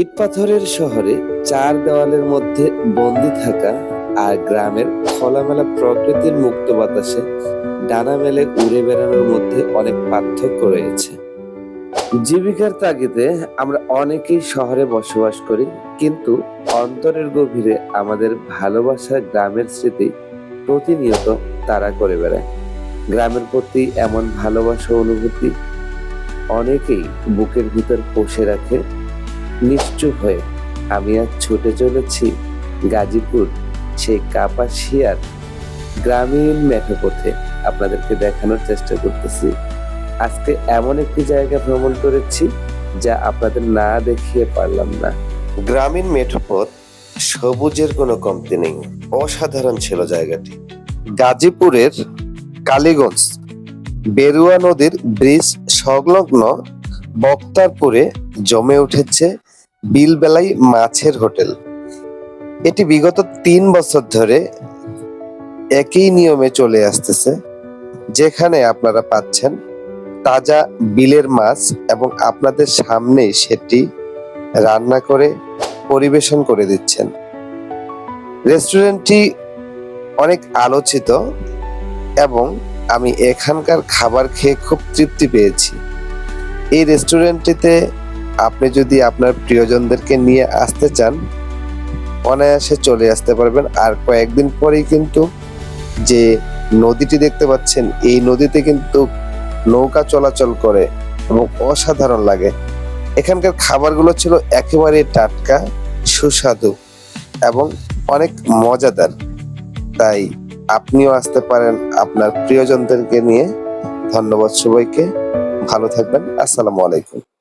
ইট পাথরের শহরে চার দেওয়ালের মধ্যে বন্দি থাকা আর গ্রামের খোলামেলা প্রকৃতির মুক্ত বাতাসে ডানা মেলে উড়ে বেড়ানোর মধ্যে অনেক পার্থক্য রয়েছে। জীবিকার তাগিদে আমরা অনেকেই শহরে বসবাস করি, কিন্তু অন্তরের গভীরে আমাদের ভালোবাসা গ্রামের স্মৃতি প্রতিনিয়ত তারা করে বেড়ায়। গ্রামের প্রতি এমন ভালোবাসা অনুভূতি অনেকেই বুকের ভিতর পোষে রাখে নিশ্চুপ হয়ে আমি আজ ছুটে চলেছি গাজীপুর সেই কাপাসিয়ার গ্রামীণ মেঠোপথে আপনাদেরকে দেখানোর চেষ্টা করতেছি। আজকে এমন একটি জায়গা ভ্রমণ করেছি যা আপনাদের না দেখিয়ে পারলাম না। গ্রামীণ মেঠোপথ সবুজের কোনো কমতি নেই, অসাধারণ ছিল জায়গাটি। গাজীপুরের কালীগঞ্জ, বেরুয়া নদীর ব্রিজ সংলগ্ন বক্তারপুরে জমে উঠেছে বিলবেলাই মাছের হোটেল। এটি বিগত তিন বছর ধরে একই নিয়মে চলে আসতেছে, যেখানে আপনারা পাচ্ছেন তাজা বিলের মাছ এবং আপনাদের সামনেই সেটি রান্না করে পরিবেশন করে দিচ্ছেন। রেস্টুরেন্টটি অনেক আলোচিত এবং আমি এখানকার খাবার খেয়ে খুব তৃপ্তি পেয়েছি। এই রেস্টুরেন্টটিতে আপনি যদি আপনার প্রিয়জনদেরকে নিয়ে আসতে চান, অনায়াসে চলে আসতে পারবেন। আর কয়েকদিন পরেই কিন্তু যে নদীটি দেখতে পাচ্ছেন, এই নদীতে কিন্তু নৌকা চলাচল করে এবং অসাধারণ লাগে। এখানকার খাবারগুলো ছিল একেবারে টাটকা, সুস্বাদু এবং অনেক মজাদার। তাই আপনিও আসতে পারেন আপনার প্রিয়জনদেরকে নিয়ে। ধন্যবাদ সবাইকে। ভালো থাকবেন। আসসালামু আলাইকুম।